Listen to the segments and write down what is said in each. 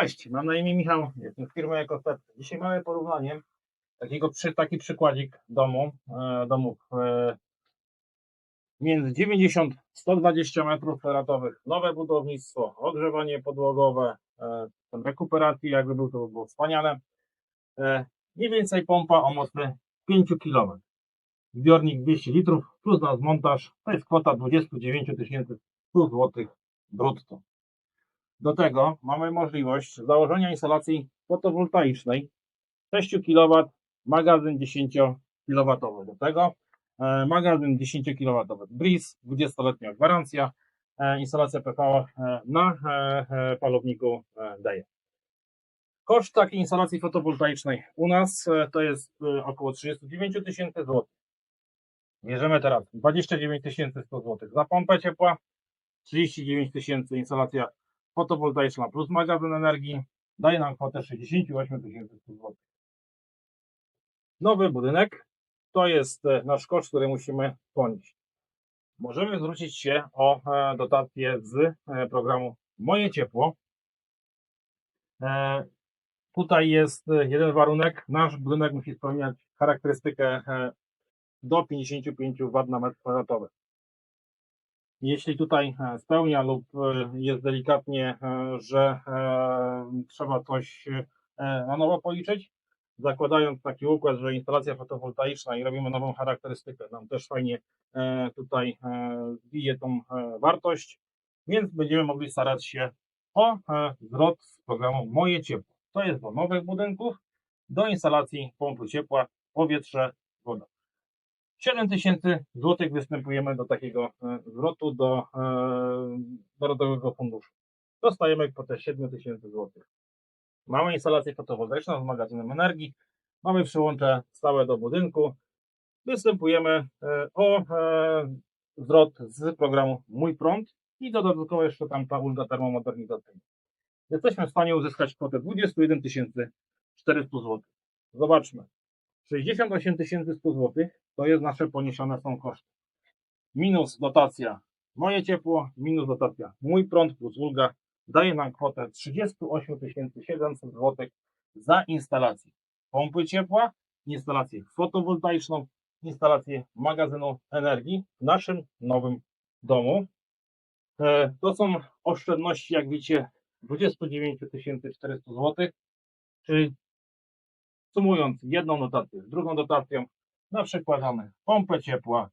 Cześć, mam na imię Michał, jestem z firmy EcoStep. Dzisiaj mamy porównanie takiego taki przykładzik domu, e, domów e, między 90 120 metrów kwadratowych, nowe budownictwo, ogrzewanie podłogowe, e, ten rekuperacji, jakby był to by było wspaniale. Mniej więcej pompa o mocy 5 kW. Zbiornik 200 litrów plus nas montaż, to jest kwota 29 100 zł brutto. Do tego mamy możliwość założenia instalacji fotowoltaicznej 6 kW, magazyn 10 kW. Do tego e, magazyn 10 kW BRIS, 20-letnia gwarancja, e, instalacja PV e, na palowniku daje. Koszt takiej instalacji fotowoltaicznej u nas to jest około 39 tysięcy złotych. Bierzemy teraz 29 100 zł za pompę ciepła, 39 tysięcy instalacja fotowoltaiczna plus magazyn energii daje nam kwotę 68 100 zł. Nowy budynek to jest e, nasz koszt, który musimy ponieść. Możemy zwrócić się o e, dotację z e, programu Moje Ciepło. Tutaj jest jeden warunek. Nasz budynek musi spełniać charakterystykę do 55 W na metr kwadratowy. Jeśli tutaj e, spełnia lub e, jest delikatnie, e, że trzeba coś na nowo policzyć, zakładając taki układ, że instalacja fotowoltaiczna i robimy nową charakterystykę, nam też fajnie tutaj bije tą wartość, więc będziemy mogli starać się o zwrot z programu Moje Ciepło. To jest do nowych budynków, do instalacji pompy ciepła, powietrze, woda. 7 tysięcy złotych występujemy do takiego e, zwrotu do e, Narodowego Funduszu. Dostajemy kwotę 7 tysięcy złotych. Mamy instalację fotowoltaiczną z magazynem energii, mamy przyłącze stałe do budynku. Występujemy e, o zwrot z programu Mój Prąd i dodatkowo jeszcze tam ta ulga termomodernizacyjna. Jesteśmy w stanie uzyskać kwotę 21 400 zł. Zobaczmy. 68 100 zł to jest nasze poniesione są koszty. Minus dotacja moje ciepło, minus dotacja mój prąd plus ulga daje nam kwotę 38 700 zł za instalację pompy ciepła, instalację fotowoltaiczną, instalację magazynu energii w naszym nowym domu. E, To są oszczędności, jak widzicie, 29 400 zł, czyli sumując jedną dotację z drugą dotacją, na przykład mamy pompę ciepła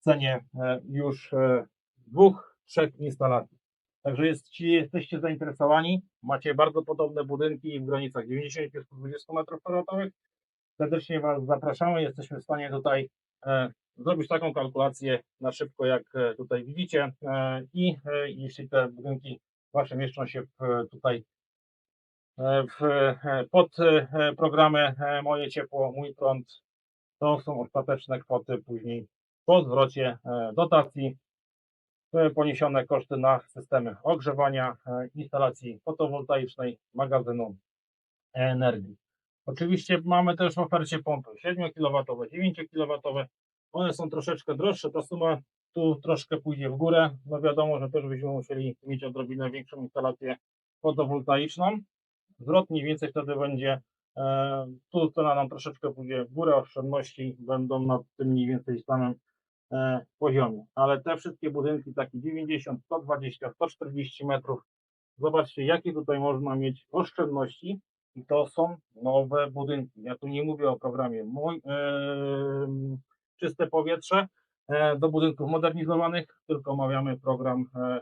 w cenie e, już e, dwóch, trzech instalacji. Także jeśli jesteście zainteresowani, macie bardzo podobne budynki w granicach 90-120 m2, serdecznie Was zapraszamy. Jesteśmy w stanie tutaj e, zrobić taką kalkulację na szybko, jak tutaj widzicie. I jeśli te budynki Wasze mieszczą się tutaj w, e, pod e, programy e, Moje Ciepło, Mój Prąd, to są ostateczne kwoty później po zwrocie e, dotacji, e, poniesione koszty na systemy ogrzewania, e, instalacji fotowoltaicznej, magazynu energii. Oczywiście mamy też w ofercie pompy 7 kW, 9 kW. One są troszeczkę droższe. Ta suma tu troszkę pójdzie w górę. No wiadomo, że też byśmy musieli mieć odrobinę większą instalację fotowoltaiczną. Zwrot mniej więcej wtedy będzie E, Tu cena nam troszeczkę pójdzie w górę, oszczędności będą na tym mniej więcej samym e, poziomie. Ale te wszystkie budynki, takie 90, 120, 140 metrów, zobaczcie, jakie tutaj można mieć oszczędności. I to są nowe budynki. Ja tu nie mówię o programie mój, em, Czyste Powietrze e, do budynków modernizowanych, tylko omawiamy program e,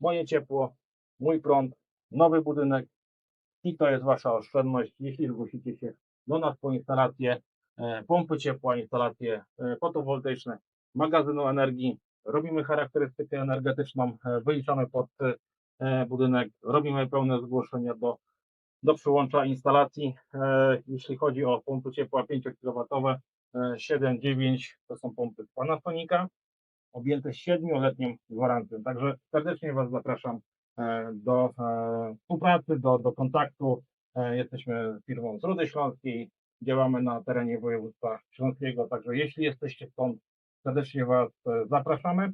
Moje Ciepło, Mój Prąd, nowy budynek, i to jest Wasza oszczędność, jeśli zgłosicie się do nas po instalację e, pompy ciepła, instalacje e, fotowoltaiczne, magazynu energii. Robimy charakterystykę energetyczną, e, wyliczamy pod budynek, robimy pełne zgłoszenia do, do przyłącza instalacji. Jeśli chodzi o pompy ciepła 5 kW, 7-9 to są pompy Panasonica, objęte 7-letnią gwarancją. Także serdecznie Was zapraszam do e, współpracy, do, do kontaktu. E, Jesteśmy firmą z Rudy Śląskiej, działamy na terenie województwa śląskiego, także jeśli jesteście stąd, serdecznie Was e, zapraszamy.